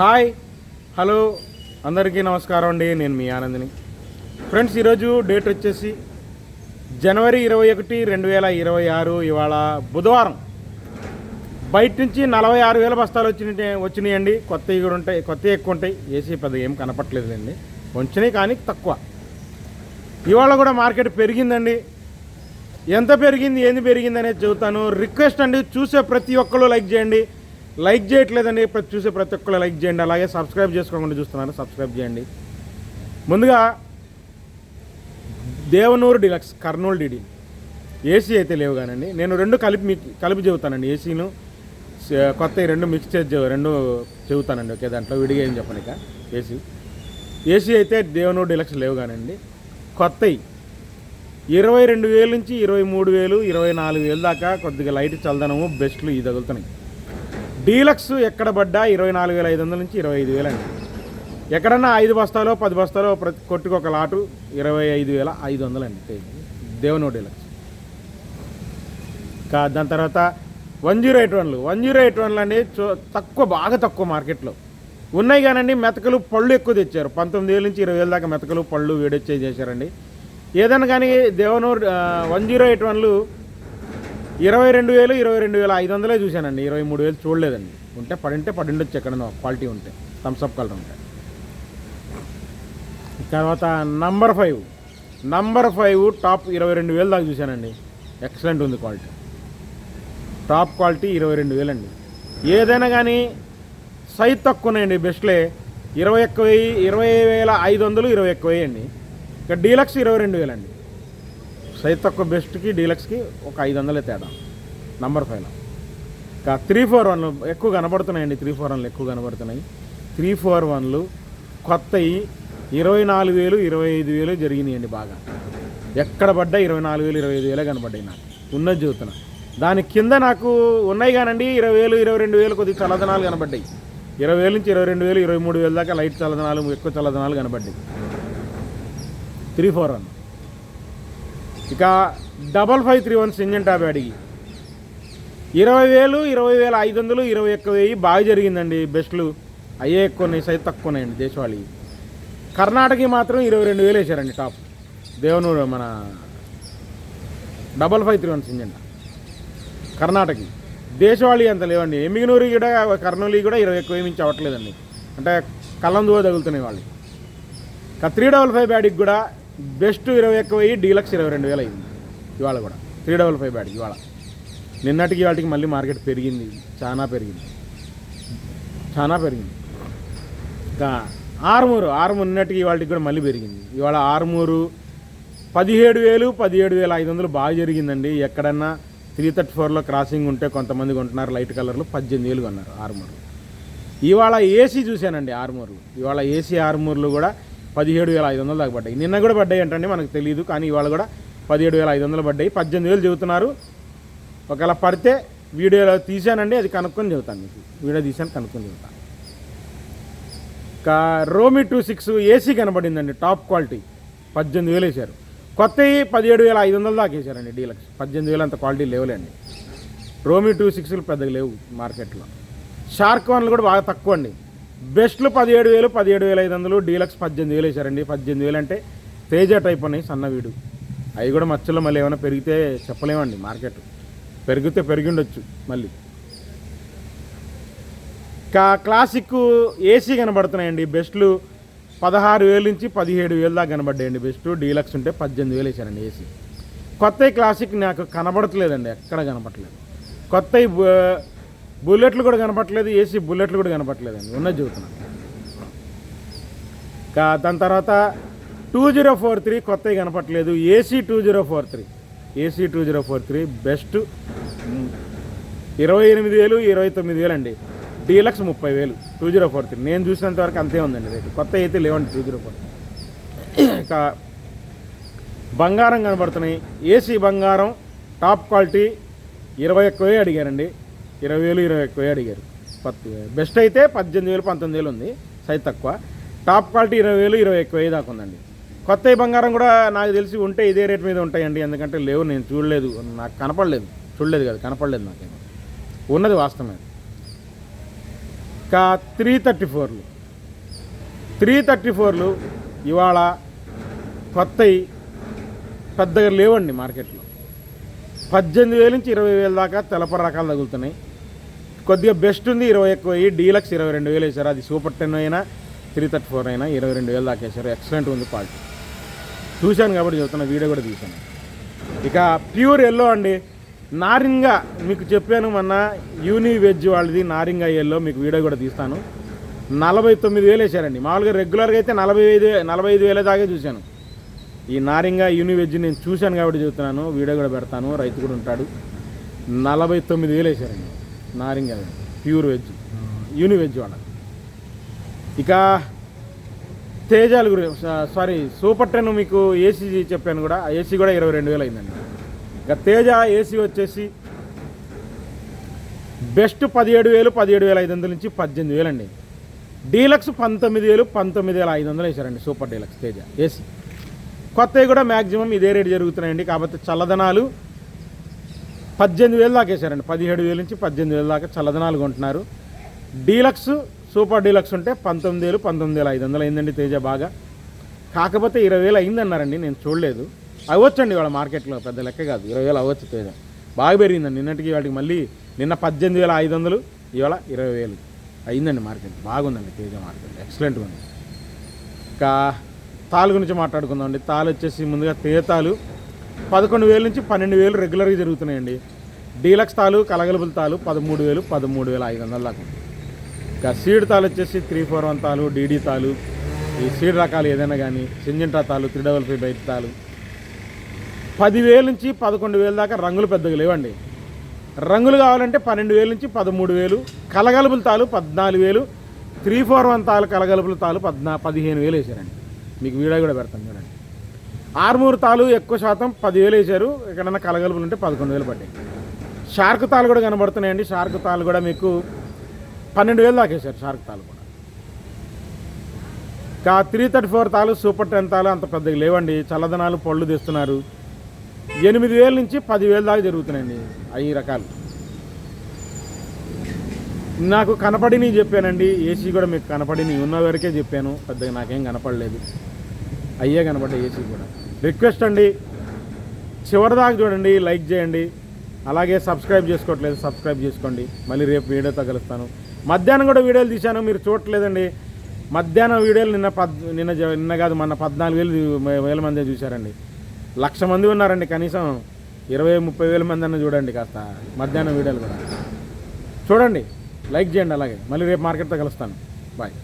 Hi hello అందరికీ నమస్కారం అండి. నేను మీ ఆనందిని. ఫ్రెండ్స్ ఈరోజు డేట్ వచ్చేసి జనవరి ఇరవై ఒకటి రెండు వేల ఇరవై ఆరు. ఇవాళ బుధవారం. బయట నుంచి నలభై ఆరు వేల బస్తాలు వచ్చినాయి వచ్చినాయండి. కొత్తవి కూడా ఉంటాయి కొత్తవి ఎక్కువ ఉంటాయి. ఏసీ పెద్ద ఏం కనపట్లేదండి వచ్చినాయి కానీ తక్కువ. ఇవాళ కూడా మార్కెట్ పెరిగిందండి. ఎంత పెరిగింది ఏంది పెరిగింది అనేది చెబుతాను. రిక్వెస్ట్ అండి చూసే ప్రతి ఒక్కరు లైక్ చేయండి. లైక్ చేయట్లేదండి ప్రతి చూసే ప్రతి ఒక్కరు లైక్ చేయండి. అలాగే సబ్స్క్రైబ్ చేసుకోకుండా చూస్తున్నారు? సబ్స్క్రైబ్ చేయండి. ముందుగా Devanur deluxe Kurnool DD. AC అయితే లేవు కానండి. నేను రెండు కలిపి మీకు కలిపి చెబుతానండి. ఏసీను కొత్త రెండు మిక్స్ చేసి రెండు చెబుతానండి. ఒకే దాంట్లో విడిగా ఏం చెప్పనిక ఏసీ. ఏసీ అయితే దేవనూరు డిలక్స్ లేవు కానండి. కొత్తవి ఇరవై రెండు వేల నుంచి ఇరవై మూడు వేలు ఇరవై నాలుగు వేలు దాకా కొద్దిగా లైట్ చల్దనము బెస్ట్లు ఇది తగులుతున్నాయి. డీలక్స్ ఎక్కడ పడ్డా ఇరవై నాలుగు వేల ఐదు వందల నుంచి ఇరవై ఐదు వేలు అండి. ఎక్కడన్నా ఐదు బస్తాలో పది బస్తాలో ప్రతి కొట్టుకు ఒక లాటు ఇరవై ఐదు వేల ఐదు వందలు అండి. దేవనో డీలక్స్. కా దాని తర్వాత వన్ జీరో ఎయిట్ వన్లు. వన్ జీరో ఎయిట్ వన్లు అండి తక్కువ బాగా తక్కువ మార్కెట్లో. ఉన్నాయి కానండి మెతకలు పళ్ళు ఎక్కువ తెచ్చారు. పంతొమ్మిది వేల నుంచి ఇరవై వేల దాకా మెతకలు పళ్ళు వేడొచ్చే చేశారండి. ఏదైనా కానీ దేవనూరు వన్ జీరో ఎయిట్ వన్లు ఇరవై రెండు వేలు ఇరవై రెండు వేల ఐదు వందలే చూశానండి. ఇరవై మూడు వేలు చూడలేదండి. ఉంటే పడింటే పడిండొచ్చు ఎక్కడనో. క్వాలిటీ ఉంటే. థమ్స్అప్ కలర్ ఉంటే. తర్వాత number five. Number five top ఇరవై రెండు వేలు దాకా చూశానండి. ఎక్సలెంట్ ఉంది క్వాలిటీ. టాప్ క్వాలిటీ ఇరవై రెండు వేలండి. ఏదైనా కానీ సైజ్ తక్కువ ఉన్నాయండి బెస్ట్లే. ఇరవై ఒక్క వెయ్యి ఇరవై వేల ఐదు వందలు ఇరవై ఒక్క వెయ్యి అండి. ఇక డీలక్స్ ఇరవై రెండు వేలండి. సైజ్ తక్కువ బెస్ట్కి డీలక్స్కి ఒక ఐదు వందలే తేడా. నంబర్ పైన ఇంకా త్రీ ఫోర్ వన్లు ఎక్కువ కనబడుతున్నాయండి త్రీ ఫోర్ వన్లు ఎక్కువ కనబడుతున్నాయి. త్రీ ఫోర్ వన్లు కొత్తవి ఇరవై నాలుగు వేలు ఇరవై ఐదు వేలు జరిగినాయండి బాగా. ఎక్కడ పడ్డా ఇరవై నాలుగు వేలు ఇరవై ఐదు వేలే కనబడ్డాయి నాకు. ఉన్నది చెబుతున్నా దాని కింద నాకు ఉన్నాయి కానండి ఇరవై వేలు ఇరవై రెండు వేలు కొద్దిగా చల్లదనాలు కనబడ్డాయి. ఇరవై వేలు నుంచి ఇరవై రెండు వేలు ఇరవై మూడు వేలు దాకా లైట్ చల్లదనాలు ఎక్కువ చల్లదనాలు కనబడ్డాయి. Three four one. ఇక డబల్ ఫైవ్ త్రీ వన్ సింజన్ టాప్ అడిగి. ఇరవై వేలు ఇరవై వేల ఐదు వందలు ఇరవై ఒక్క వెయ్యి బాగా జరిగిందండి బెస్ట్లు. అయ్యే ఎక్కువ ఉన్నాయి సైజ్ తక్కువ ఉన్నాయండి దేశవాళీ కర్ణాటకకి మాత్రం ఇరవై రెండు వేలు వేసారండి టాప్. దేవనూరు మన డబల్ ఫైవ్ త్రీ వన్ సింజన్ కర్ణాటకకి. దేశవాళీ అంత లేవండి. ఎమ్మిగనూరు కూడా కర్నూలు కూడా ఇరవై ఎక్కువ మించి అవ్వట్లేదండి. అంటే కళ్ళం దువ తగులుతున్నాయి వాళ్ళు. ఇక త్రీ డబల్ ఫైవ్ బ్యాడ్కి కూడా బెస్ట్ ఇరవై ఎక్కువ వెయ్యి డీలక్స్ ఇరవై రెండు వేలు అయింది. ఇవాళ కూడా. త్రీ డబల్ ఫైవ్ బ్యాడ్ ఇవాళ. నిన్నటికి వాటికి మళ్ళీ మార్కెట్ పెరిగింది. చాలా పెరిగింది. చాలా పెరిగింది. ఇంకా ఆరుమూరు ఆరుమూరు నిన్నటికి వాటికి కూడా మళ్ళీ పెరిగింది. ఇవాళ ఆరుమూరు పదిహేడు వేలు పదిహేడు వేల ఐదు వందలు బాగా జరిగిందండి. ఎక్కడన్నా త్రీ థర్టీ ఫోర్లో క్రాసింగ్ ఉంటే కొంతమంది కొంటున్నారు. లైట్ కలర్లు పద్దెనిమిది వేలు కొన్నారు ఆరుమూరు. ఇవాళ ఏసీ చూశానండి ఆరుమూరు ఇవాళ ఏసీ ఆరుమూర్లు కూడా పదిహేడు వేల ఐదు వందలు దాకా పడ్డాయి. నిన్న కూడా పడ్డాయి అంటండి మనకు తెలియదు కానీ ఇవాళ కూడా పదిహేడు వేల ఐదు వందలు పడ్డాయి. పద్దెనిమిది వేలు చెబుతున్నారు. ఒకవేళ పడితే వీడియోలో తీశానండి అది కనుక్కొని చెబుతాను మీకు. వీడియో తీసాను కనుక్కొని చెబుతాను. ఇంకా రోమి టూ సిక్స్ ఏసీ కనబడిందండి టాప్ క్వాలిటీ. పద్దెనిమిది వేలు వేశారు. కొత్తవి పదిహేడు వేల ఐదు వందలు దాకా వేశారండి డీలక్స్. పద్దెనిమిది వేలు అంత క్వాలిటీ లేవులేండి. రోమి టూ సిక్స్లు పెద్దగా లేవు మార్కెట్లో. షార్క్ వన్లు కూడా బాగా తక్కువ అండి బెస్ట్లు పదిహేడు వేలు పదిహేడు వేల ఐదు వందలు డీలక్స్ పద్దెనిమిది వేలు వేశారండి. పద్దెనిమిది వేలు అంటే తేజ టైప్ ఉన్నాయి సన్నవీడు అవి కూడా మచ్చలు మళ్ళీ ఏమైనా పెరిగితే చెప్పలేమండి మార్కెట్. పెరిగితే పెరిగిండొచ్చు మళ్ళీ. కా క్లాసిక్ ఏసీ కనబడుతున్నాయండి. బెస్ట్లు పదహారు వేలు నుంచి పదిహేడు వేలు దాకా కనబడ్డాయండి. బెస్ట్ డీలక్స్ ఉంటే పద్దెనిమిది వేలు వేసారండి ఏసీ. కొత్త క్లాసిక్ నాకు కనబడట్లేదండి ఎక్కడ కనబడట్లేదు కొత్త బుల్లెట్లు కూడా కనపట్లేదు ఏసీ బుల్లెట్లు కూడా కనపట్లేదండి ఉన్నది చెబుతున్నాను ఇంకా దాని తర్వాత టూ జీరో ఫోర్ త్రీ కొత్తవి కనపట్లేదు AC two zero four three. AC two zero four three best. ఇరవై ఎనిమిది వేలు ఇరవై తొమ్మిది వేలు అండి. డీలక్స్ ముప్పై వేలు టూ జీరో ఫోర్ త్రీ. నేను చూసినంత వరకు అంతే ఉందండి రేటు. కొత్త అయితే లేవండి టూ జీరో ఫోర్. ఇంకా బంగారం కనబడుతున్నాయి. ఏసీ బంగారం టాప్ క్వాలిటీ ఇరవై ఒక్క అడిగారండి. ఇరవై వేలు ఇరవై ఎక్కువ అడిగారు. కొత్త బెస్ట్ అయితే పద్దెనిమిది వేలు పంతొమ్మిది వేలు ఉంది సైజ్ తక్కువ. టాప్ క్వాలిటీ ఇరవై వేలు ఇరవై ఎక్కువ దాకా ఉందండి కొత్త బంగారం కూడా నాకు తెలిసి ఉంటే ఇదే రేట్ మీద ఉంటాయండి. ఎందుకంటే లేవు నేను చూడలేదు. నాకు కనపడలేదు. చూడలేదు కదా కనపడలేదు నాకేమో. ఉన్నది వాస్తవమే. ఇంకా త్రీ థర్టీ ఫోర్లు. త్రీ థర్టీ ఫోర్లు ఇవాళ కొత్తవి పెద్దగా లేవండి మార్కెట్లో. పద్దెనిమిది వేల నుంచి ఇరవై వేల దాకా తెలప రకాలు తగులుతున్నాయి. కొద్దిగా బెస్ట్ ఉంది ఇరవై ఎక్కువ అయ్యి డీలక్స్ ఇరవై రెండు వేలు వేశారు. అది సూపర్ టెన్ అయినా త్రీ థర్టీ ఫోర్ అయినా ఇరవై రెండు వేలు దాకా వేశారు. ఎక్సలెంట్ ఉంది క్వాలిటీ. చూశాను కాబట్టి చెప్తున్నా వీడియో కూడా తీశాను. ఇక ప్యూర్ ఎల్లో అండి. నారింగ మీకు చెప్పాను మొన్న యూని వెజ్ వాళ్ళది నారింగ ఎల్లో మీకు వీడియో కూడా తీస్తాను. నలభై తొమ్మిది వేలు వేశారండి. మామూలుగా రెగ్యులర్గా అయితే నలభై ఐదు నలభై ఐదు వేల దాకా చూశాను. ఈ నారింగ యూని వెజ్ నేను చూశాను కాబట్టి చెబుతున్నాను వీడియో కూడా పెడతాను రైతు కూడా ఉంటాడు. నలభై తొమ్మిది వేలు వేశారండి. నారింగ ప్యూర్ వెజ్ యూని వెజ్ వాళ్ళ ఇక తేజాలు గురించి సారీ సూపర్ టెన్ మీకు ఏసీ చెప్పాను కూడా ఏసీ కూడా ఇరవై రెండు వేలు అయిందండి. ఇక తేజ ఏసీ వచ్చేసి బెస్ట్ పదిహేడు వేలు పదిహేడు వేల ఐదు వందల నుంచి పద్దెనిమిది వేలు అండి డీలక్స్ పంతొమ్మిది వేలు పంతొమ్మిది వేల ఐదు వందలు వేశారండి సూపర్ డీలక్స్ తేజ ఏసీ. కొత్తవి కూడా మ్యాక్సిమం ఇదే రేటు జరుగుతున్నాయండి కాకపోతే చల్లదనాలు పద్దెనిమిది వేలు దాకా వేశారండి. పదిహేడు వేలు నుంచి పద్దెనిమిది వేలు దాకా చల్లదనాలు కొంటున్నారు. డీలక్స్ సూపర్ డీలక్స్ ఉంటే పంతొమ్మిది వేలు పంతొమ్మిది వేల ఐదు వందలు అయిందండి తేజ బాగా. కాకపోతే ఇరవై వేలు అయిందన్నారండి నేను చూడలేదు. అవ్వచ్చండి వాళ్ళ మార్కెట్లో పెద్ద లెక్క కాదు. ఇరవై వేలు అవ్వచ్చు తేజ. బాగా పెరిగిందండి. నిన్నటికి వాటికి మళ్ళీ నిన్న పద్దెనిమిది వేల ఐదు వందలు ఇవాళ ఇరవై వేలు అయిందండి మార్కెట్. బాగుందండి తేజ మార్కెట్. ఎక్సలెంట్గా ఉంది. ఇంకా తాలు గురించి మాట్లాడుకుందామండి. తాలు వచ్చేసి ముందుగా తేతాలు. పదకొండు వేల నుంచి పన్నెండు వేలు రెగ్యులర్గా జరుగుతున్నాయండి. డీలక్స్ తాలు కలగలుపుల తాలు పదమూడు వేలు పదమూడు వేల ఐదు వందల దాకా. ఇంకా సీడ్ తాలు వచ్చేసి త్రీ ఫోర్ వన్ తాలు డీడీ తాలు ఈ సీడ్ రకాలు ఏదైనా కానీ సింజంటా తాలు త్రీ డబల్ ఫైవ్ బయట తాలు. పదివేల నుంచి పదకొండు వేల దాకా రంగులు పెద్దగా లేవండి. రంగులు కావాలంటే పన్నెండు వేల నుంచి పదమూడు వేలు కలగలుపుల తాలు పద్నాలుగు వేలు త్రీ ఫోర్ వన్ తాలు కలగలుపుల తాలు పద్నా పదిహేను వేలు వేసారండి. మీకు వీడియో కూడా పెడతాను చూడండి. ఆర్మూర్ తాలు ఎక్కువ శాతం పదివేలు వేశారు. ఎక్కడన్నా కలగలుపులు ఉంటే పదకొండు వేలు పడ్డాయి. షార్క్ తాలు కూడా కనబడుతున్నాయండి. షార్క్ తాలు కూడా మీకు పన్నెండు వేలు దాకా వేశారు షార్క్ తాలు కూడా. ఇంకా త్రీ థర్టీ ఫోర్ తాలు సూపర్ టెన్ తాలు అంత పెద్దగా లేవండి. చల్లదనాలు పళ్ళు తెస్తున్నారు. ఎనిమిది వేల నుంచి పదివేలు దాకా జరుగుతున్నాయండి ఐదు రకాలు. నాకు కనపడినవి చెప్పానండి. ఏసీ కూడా మీకు కనపడినవి ఉన్న వరకే చెప్పాను. పెద్దగా నాకేం కనపడలేదు. అయ్యే కనబడ్డాయి ఏసీ కూడా. రిక్వెస్ట్ అండి. చివరిదాకా చూడండి లైక్ చేయండి. అలాగే సబ్స్క్రైబ్ చేసుకోవట్లేదు సబ్స్క్రైబ్ చేసుకోండి. మళ్ళీ రేపు వీడియోతో కలుస్తాను. మధ్యాహ్నం కూడా వీడియోలు తీశాను మీరు చూడట్లేదండి. మధ్యాహ్నం వీడియోలు నిన్న పద్ నిన్న నిన్న కాదు మొన్న పద్నాలుగు వేలు వేల మంది చూశారండి. లక్ష మంది ఉన్నారండి కనీసం. ఇరవై ముప్పై వేల మంది అన్న చూడండి కాస్త మధ్యాహ్నం వీడియోలు కూడా. చూడండి. లైక్ చేయండి అలాగే. మళ్ళీ రేపు మార్కెట్తో కలుస్తాను. బాయ్